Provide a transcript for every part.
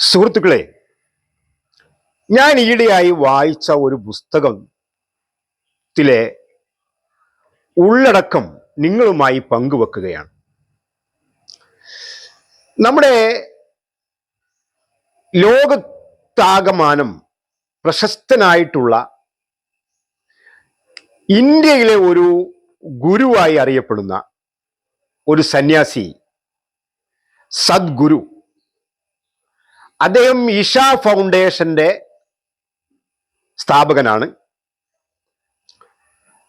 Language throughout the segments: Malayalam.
സുഹൃത്തുക്കളെ ഞാൻ ഈയിടെയായി വായിച്ച ഒരു പുസ്തകത്തിലെ ഉള്ളടക്കം നിങ്ങളുമായി പങ്കുവെക്കുകയാണ്. നമ്മുടെ ലോകത്താകമാനം പ്രശസ്തനായിട്ടുള്ള ഇന്ത്യയിലെ ഒരു ഗുരുവായി അറിയപ്പെടുന്ന ഒരു സന്യാസി സദ്ഗുരു അദ്ദേഹം ഇഷ ഫൗണ്ടേഷന്റെ സ്ഥാപകനാണ്.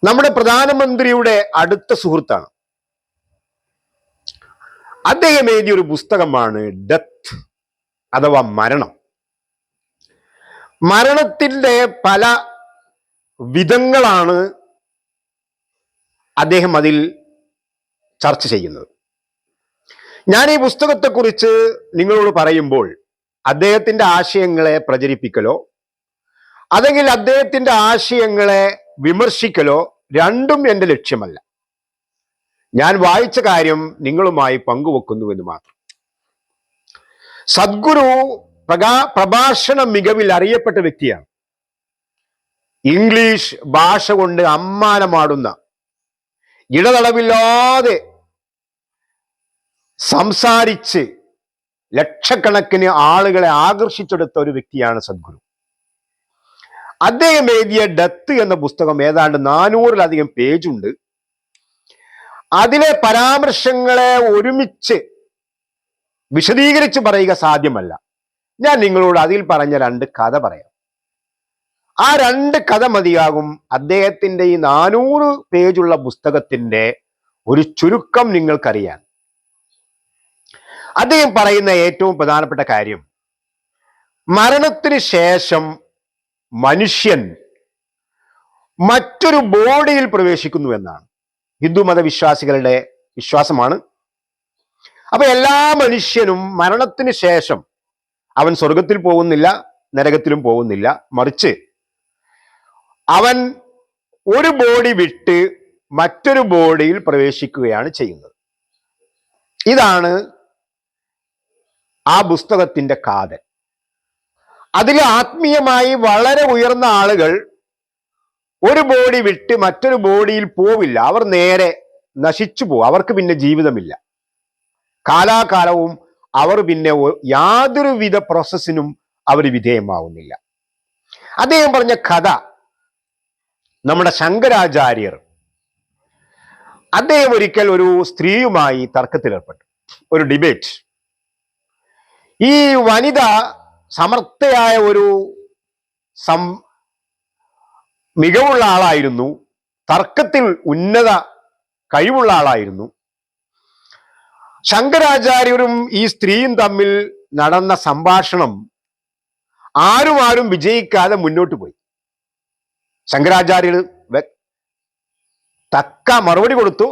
നമ്മുടെ പ്രധാനമന്ത്രിയുടെ അടുത്ത സുഹൃത്താണ്. അദ്ദേഹം എഴുതിയ ഒരു പുസ്തകമാണ് ഡെത്ത് അഥവാ മരണം. മരണത്തിന്റെ പല വിധങ്ങളാണ് അദ്ദേഹം അതിൽ ചർച്ച ചെയ്യുന്നത്. ഞാൻ ഈ പുസ്തകത്തെക്കുറിച്ച് നിങ്ങളോട് പറയുമ്പോൾ അദ്ദേഹത്തിന്റെ ആശയങ്ങളെ പ്രചരിപ്പിക്കലോ അല്ലെങ്കിൽ അദ്ദേഹത്തിന്റെ ആശയങ്ങളെ വിമർശിക്കലോ രണ്ടും എന്റെ ലക്ഷ്യമല്ല. ഞാൻ വായിച്ച കാര്യം നിങ്ങളുമായി പങ്കുവെക്കുന്നു എന്ന് മാത്രം. സദ്ഗുരു പ്രകാ പ്രഭാഷണ മികവിൽ അറിയപ്പെട്ട വ്യക്തിയാണ്. ഇംഗ്ലീഷ് ഭാഷ കൊണ്ട് അമ്മാനമാടുന്ന ഇടതടവില്ലാതെ സംസാരിച്ച് ലക്ഷക്കണക്കിന് ആളുകളെ ആകർഷിച്ചെടുത്ത ഒരു വ്യക്തിയാണ് സദ്ഗുരു. അദ്ദേഹം എഴുതിയ ഡത്ത് എന്ന പുസ്തകം ഏതാണ്ട് നാനൂറിലധികം പേജുണ്ട്. അതിലെ പരാമർശങ്ങളെ ഒരുമിച്ച് വിശദീകരിച്ച് പറയുക സാധ്യമല്ല. ഞാൻ നിങ്ങളോട് അതിൽ പറഞ്ഞ രണ്ട് കഥ പറയാം. ആ രണ്ട് കഥ മതിയാകും അദ്ദേഹത്തിന്റെ ഈ നാനൂറ് പേജുള്ള പുസ്തകത്തിന്റെ ഒരു ചുരുക്കം നിങ്ങൾക്കറിയാൻ. അദ്ദേഹം പറയുന്ന ഏറ്റവും പ്രധാനപ്പെട്ട കാര്യം മരണത്തിന് ശേഷം മനുഷ്യൻ മറ്റൊരു ബോഡിയിൽ പ്രവേശിക്കുന്നു എന്നാണ്. ഹിന്ദു മതവിശ്വാസികളുടെ വിശ്വാസമാണ്. അപ്പൊ എല്ലാ മനുഷ്യനും മരണത്തിന് ശേഷം അവൻ സ്വർഗത്തിൽ പോകുന്നില്ല നരകത്തിലും പോകുന്നില്ല മറിച്ച് അവൻ ഒരു ബോഡി വിട്ട് മറ്റൊരു ബോഡിയിൽ പ്രവേശിക്കുകയാണ് ചെയ്യുന്നത്. ഇതാണ് ആ പുസ്തകത്തിന്റെ കാതൽ. അതിൽ ആത്മീയമായി വളരെ ഉയർന്ന ആളുകൾ ഒരു ബോഡി വിട്ട് മറ്റൊരു ബോഡിയിൽ പോവില്ല. അവർ നേരെ നശിച്ചു പോകും. അവർക്ക് പിന്നെ ജീവിതമില്ല. കാലാകാലവും അവർ പിന്നെ യാതൊരു വിധ പ്രോസസ്സിനും അവർ വിധേയമാവുന്നില്ല. അദ്ദേഹം പറഞ്ഞ കഥ നമ്മുടെ ശങ്കരാചാര്യർ അദ്ദേഹം ഒരിക്കൽ ഒരു സ്ത്രീയുമായി തർക്കത്തിലേർപ്പെട്ടു. ഒരു ഡിബേറ്റ് ഈ വനിത സമർത്ഥയായ ഒരു സം മികവുള്ള ആളായിരുന്നു. തർക്കത്തിൽ ഉന്നത കഴിവുള്ള ആളായിരുന്നു. ശങ്കരാചാര്യരും ഈ സ്ത്രീയും തമ്മിൽ നടന്ന സംഭാഷണം ആരും ആരും വിജയിക്കാതെ മുന്നോട്ട് പോയി. ശങ്കരാചാര്യർ തക്ക മറുപടി കൊടുത്തു.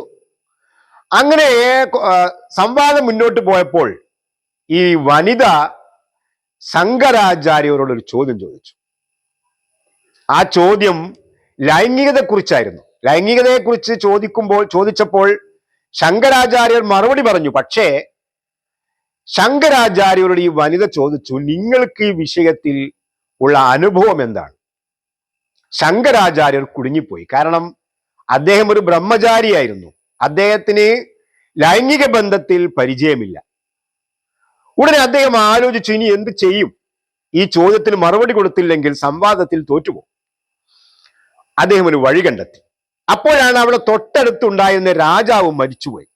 അങ്ങനെ സംവാദം മുന്നോട്ട് പോയപ്പോൾ ഈ വനിത ശങ്കരാചാര്യരോട് ഒരു ചോദ്യം ചോദിച്ചു. ആ ചോദ്യം ലൈംഗികതയെക്കുറിച്ചായിരുന്നു. ലൈംഗികതയെക്കുറിച്ച് ചോദിക്കുമ്പോൾ ചോദിച്ചപ്പോൾ ശങ്കരാചാര്യർ മറുപടി പറഞ്ഞു. പക്ഷേ ശങ്കരാചാര്യരോട് ഈ വനിത ചോദിച്ചു നിങ്ങൾക്ക് ഈ വിഷയത്തിൽ ഉള്ള അനുഭവം എന്താണ്? ശങ്കരാചാര്യർ കുടുങ്ങിപ്പോയി. കാരണം അദ്ദേഹം ഒരു ബ്രഹ്മചാരിയായിരുന്നു. അദ്ദേഹത്തിന് ലൈംഗിക ബന്ധത്തിൽ പരിചയമില്ല. ഉടനെ അദ്ദേഹം ആലോചിച്ചു ഇനി എന്ത് ചെയ്യും? ഈ ചോദ്യത്തിന് മറുപടി കൊടുത്തില്ലെങ്കിൽ സംവാദത്തിൽ തോറ്റുപോകും. അദ്ദേഹം ഒരു വഴി കണ്ടെത്തി. അപ്പോഴാണ് അവിടെ തൊട്ടടുത്തുണ്ടായിരുന്ന രാജാവ് മരിച്ചുപോയി.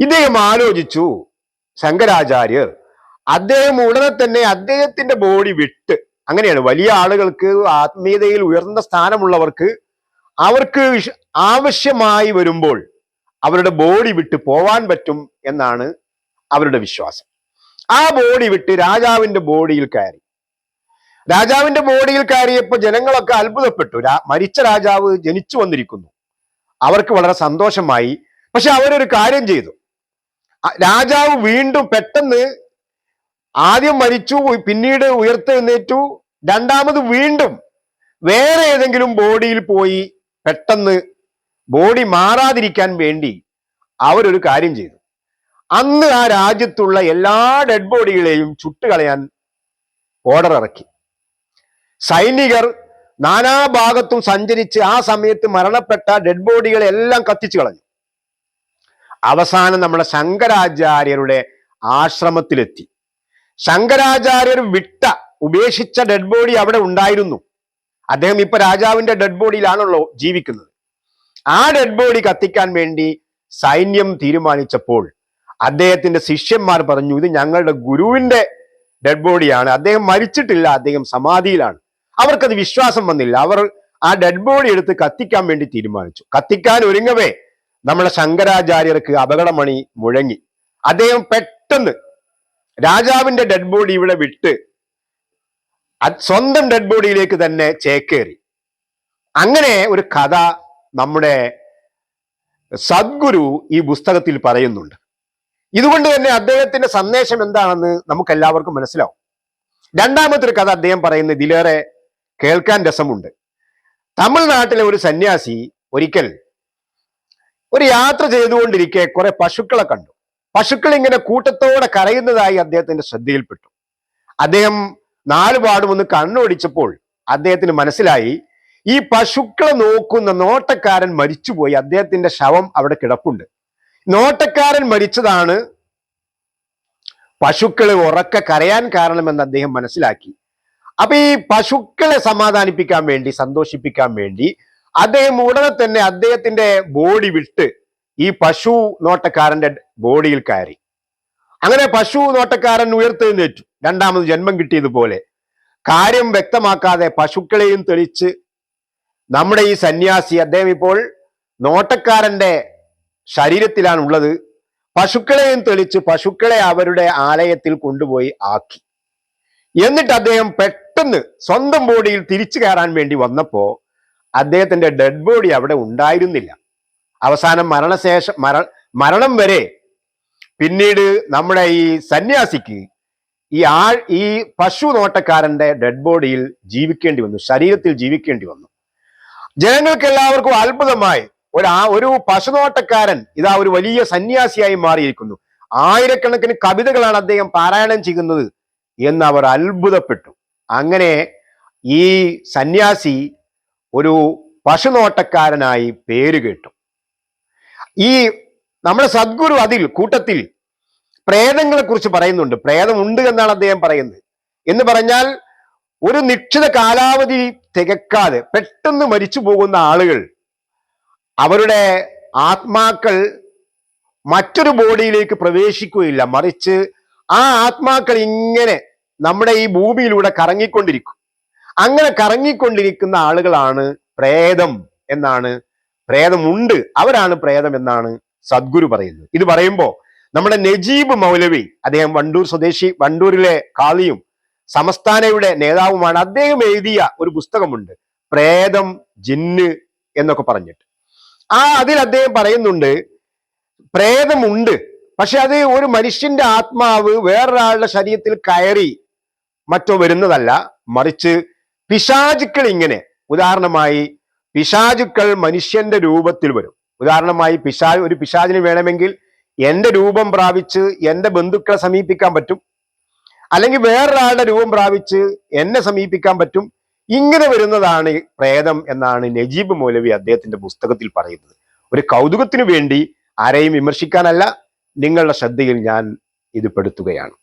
ഇദ്ദേഹം ആലോചിച്ചു ശങ്കരാചാര്യർ അദ്ദേഹം ഉടനെ തന്നെ അദ്ദേഹത്തിന്റെ ബോഡി വിട്ട് അങ്ങനെയാണ്. വലിയ ആളുകൾക്ക് ആത്മീയതയിൽ ഉയർന്ന സ്ഥാനമുള്ളവർക്ക് അവർക്ക് ആവശ്യമായി വരുമ്പോൾ അവരുടെ ബോഡി വിട്ട് പോവാൻ പറ്റും എന്നാണ് അവരുടെ വിശ്വാസം. ആ ബോഡി വിട്ട് രാജാവിന്റെ ബോഡിയിൽ കയറി. രാജാവിന്റെ ബോഡിയിൽ കയറിയപ്പോൾ ജനങ്ങളൊക്കെ അത്ഭുതപ്പെട്ടു. മരിച്ച രാജാവ് ജനിച്ചു വന്നിരിക്കുന്നു. അവർക്ക് വളരെ സന്തോഷമായി. പക്ഷെ അവരൊരു കാര്യം ചെയ്തു. രാജാവ് വീണ്ടും പെട്ടെന്ന് ആദ്യം മരിച്ചു പിന്നീട് ഉയർത്തെഴുന്നേറ്റു. രണ്ടാമത് വീണ്ടും വേറെ ഏതെങ്കിലും ബോഡിയിൽ പോയി പെട്ടെന്ന് ബോഡി മാറാതിരിക്കാൻ വേണ്ടി അവരൊരു കാര്യം ചെയ്തു. അന്ന് ആ രാജ്യത്തുള്ള എല്ലാ ഡെഡ് ബോഡികളെയും ചുട്ടുകളയാൻ ഓർഡർ ഇറക്കി. സൈനികർ നാനാഭാഗത്തും സഞ്ചരിച്ച് ആ സമയത്ത് മരണപ്പെട്ട ഡെഡ് ബോഡികളെ എല്ലാം കത്തിച്ചു കളഞ്ഞു. അവസാനം നമ്മുടെ ശങ്കരാചാര്യരുടെ ആശ്രമത്തിലെത്തി. ശങ്കരാചാര്യർ വിട്ട ഉപേക്ഷിച്ച ഡെഡ് ബോഡി അവിടെ ഉണ്ടായിരുന്നു. അദ്ദേഹം ഇപ്പൊ രാജാവിന്റെ ഡെഡ് ബോഡിയിലാണല്ലോ ജീവിക്കുന്നത്. ആ ഡെഡ് ബോഡി കത്തിക്കാൻ വേണ്ടി സൈന്യം തീരുമാനിച്ചപ്പോൾ അദ്ദേഹത്തിന്റെ ശിഷ്യന്മാർ പറഞ്ഞു ഇത് ഞങ്ങളുടെ ഗുരുവിന്റെ ഡെഡ് ബോഡിയാണ് അദ്ദേഹം മരിച്ചിട്ടില്ല അദ്ദേഹം സമാധിയിലാണ്. അവർക്കത് വിശ്വാസം വന്നില്ല. അവർ ആ ഡെഡ് ബോഡി എടുത്ത് കത്തിക്കാൻ വേണ്ടി തീരുമാനിച്ചു. കത്തിക്കാൻ ഒരുങ്ങവേ നമ്മുടെ ശങ്കരാചാര്യർക്ക് അപകടമണി മുഴങ്ങി. അദ്ദേഹം പെട്ടെന്ന് രാജാവിന്റെ ഡെഡ് ബോഡി ഇവിടെ വിട്ട് സ്വന്തം ഡെഡ് ബോഡിയിലേക്ക് തന്നെ ചേക്കേറി. അങ്ങനെ ഒരു കഥ നമ്മുടെ സദ്ഗുരു ഈ പുസ്തകത്തിൽ പറയുന്നുണ്ട്. ഇതുകൊണ്ട് തന്നെ അദ്ദേഹത്തിന്റെ സന്ദേശം എന്താണെന്ന് നമുക്ക് എല്ലാവർക്കും മനസ്സിലാവും. രണ്ടാമത്തെ കഥ അദ്ദേഹം പറയുന്നത് ഇതിലേറെ കേൾക്കാൻ രസമുണ്ട്. തമിഴ്നാട്ടിലെ ഒരു സന്യാസി ഒരിക്കൽ ഒരു യാത്ര ചെയ്തുകൊണ്ടിരിക്കെ കുറെ പശുക്കളെ കണ്ടു. പശുക്കൾ ഇങ്ങനെ കൂട്ടത്തോടെ കരയുന്നതായി അദ്ദേഹത്തിന്റെ ശ്രദ്ധയിൽപ്പെട്ടു. അദ്ദേഹം നാലുപാടും കണ്ണോടിച്ചപ്പോൾ അദ്ദേഹത്തിന് മനസ്സിലായി ഈ പശുക്കളെ നോക്കുന്ന നോട്ടക്കാരൻ മരിച്ചുപോയി. അദ്ദേഹത്തിന്റെ ശവം അവിടെ കിടപ്പുണ്ട്. നോട്ടക്കാരൻ മരിച്ചതാണ്. പശുക്കൾ ഉറക്ക കരയാൻ കാരണമെന്ന് അദ്ദേഹം മനസ്സിലാക്കി. അപ്പൊ ഈ പശുക്കളെ സമാധാനിപ്പിക്കാൻ വേണ്ടി സന്തോഷിപ്പിക്കാൻ വേണ്ടി അദ്ദേഹം ഉടനെ തന്നെ അദ്ദേഹത്തിന്റെ ബോഡി വിട്ട് ഈ പശു നോട്ടക്കാരന്റെ ബോഡിയിൽ കയറി. അങ്ങനെ പശു നോട്ടക്കാരൻ ഉയർത്തെഴുന്നേറ്റു. രണ്ടാമത് ജന്മം കിട്ടിയതുപോലെ. കാര്യം വ്യക്തമാക്കാതെ പശുക്കളെയും തെളിച്ച് നമ്മുടെ ഈ സന്യാസി അദ്ദേഹം ഇപ്പോൾ നോട്ടക്കാരന്റെ ശരീരത്തിലാണ് ഉള്ളത് പശുക്കളെയും തെളിച്ച് പശുക്കളെ അവരുടെ ആലയത്തിൽ കൊണ്ടുപോയി ആക്കി. എന്നിട്ട് അദ്ദേഹം പെട്ടെന്ന് സ്വന്തം ബോഡിയിൽ തിരിച്ചു കയറാൻ വേണ്ടി വന്നപ്പോ അദ്ദേഹത്തിന്റെ ഡെഡ് ബോഡി അവിടെ ഉണ്ടായിരുന്നില്ല. അവസാനം മരണശേഷം മര മരണം വരെ പിന്നീട് നമ്മുടെ ഈ സന്യാസിക്ക് ഈ ആൾ ഈ പശു നോട്ടക്കാരന്റെ ഡെഡ് ബോഡിയിൽ ജീവിക്കേണ്ടി വന്നു ശരീരത്തിൽ ജീവിക്കേണ്ടി വന്നു. ജനങ്ങൾക്ക് എല്ലാവർക്കും അത്ഭുതമായി ഒരു ഒരു പശുനോട്ടക്കാരൻ ഇതാ ഒരു വലിയ സന്യാസിയായി മാറിയിരിക്കുന്നു. ആയിരക്കണക്കിന് കവിതകളാണ് അദ്ദേഹം പാരായണം ചെയ്യുന്നത് എന്ന് അവർ അത്ഭുതപ്പെട്ടു. അങ്ങനെ ഈ സന്യാസി ഒരു പശുനോട്ടക്കാരനായി പേര് കേട്ടു. ഈ നമ്മുടെ സദ്ഗുരു അതിൽ കൂട്ടത്തിൽ പ്രേതങ്ങളെ കുറിച്ച് പറയുന്നുണ്ട്. പ്രേതം ഉണ്ട് എന്നാണ് അദ്ദേഹം പറയുന്നത്. എന്ന് പറഞ്ഞാൽ ഒരു നിശ്ചിത കാലാവധി തികക്കാതെ പെട്ടെന്ന് മരിച്ചു പോകുന്ന ആളുകൾ അവരുടെ ആത്മാക്കൾ മറ്റൊരു ബോഡിയിലേക്ക് പ്രവേശിക്കുകയില്ല. മറിച്ച് ആ ആത്മാക്കൾ ഇങ്ങനെ നമ്മുടെ ഈ ഭൂമിയിലൂടെ കറങ്ങിക്കൊണ്ടിരിക്കും. അങ്ങനെ കറങ്ങിക്കൊണ്ടിരിക്കുന്ന ആളുകളാണ് പ്രേതം എന്നാണ്. പ്രേതമുണ്ട്. അവരാണ് പ്രേതം എന്നാണ് സദ്ഗുരു പറയുന്നത്. ഇത് പറയുമ്പോൾ നമ്മുടെ നജീബ് മൗലവി അദ്ദേഹം വണ്ടൂർ സ്വദേശി വണ്ടൂരിലെ കാളിയും സമസ്ഥാനയുടെ നേതാവുമാണ് അദ്ദേഹം എഴുതിയ ഒരു പുസ്തകമുണ്ട്. പ്രേതം ജിന്ന് എന്നൊക്കെ പറഞ്ഞിട്ട്. ആ അതിൽ അദ്ദേഹം പറയുന്നുണ്ട് പ്രേതമുണ്ട്. പക്ഷെ അത് ഒരു മനുഷ്യന്റെ ആത്മാവ് വേറൊരാളുടെ ശരീരത്തിൽ കയറി മറ്റോ വരുന്നതല്ല. മറിച്ച് പിശാചുക്കൾ ഇങ്ങനെ. ഉദാഹരണമായി പിശാചുക്കൾ മനുഷ്യന്റെ രൂപത്തിൽ വരും. ഉദാഹരണമായി പിശാ ഒരു പിശാചിന് വേണമെങ്കിൽ എന്റെ രൂപം പ്രാപിച്ച് എന്റെ ബന്ധുക്കളെ സമീപിക്കാൻ പറ്റും. അല്ലെങ്കിൽ വേറൊരാളുടെ രൂപം പ്രാപിച്ച് എന്നെ സമീപിക്കാൻ പറ്റും. ഇങ്ങനെ വരുന്നതാണ് പ്രേതം എന്നാണ് നജീബ് മൗലവി അദ്ദേഹത്തിന്റെ പുസ്തകത്തിൽ പറയുന്നത്. ഒരു കൗതുകത്തിനു വേണ്ടി ആരെയും വിമർശിക്കാനല്ല നിങ്ങളുടെ ശ്രദ്ധയിൽ ഞാൻ ഇത് പെടുത്തുകയാണ്.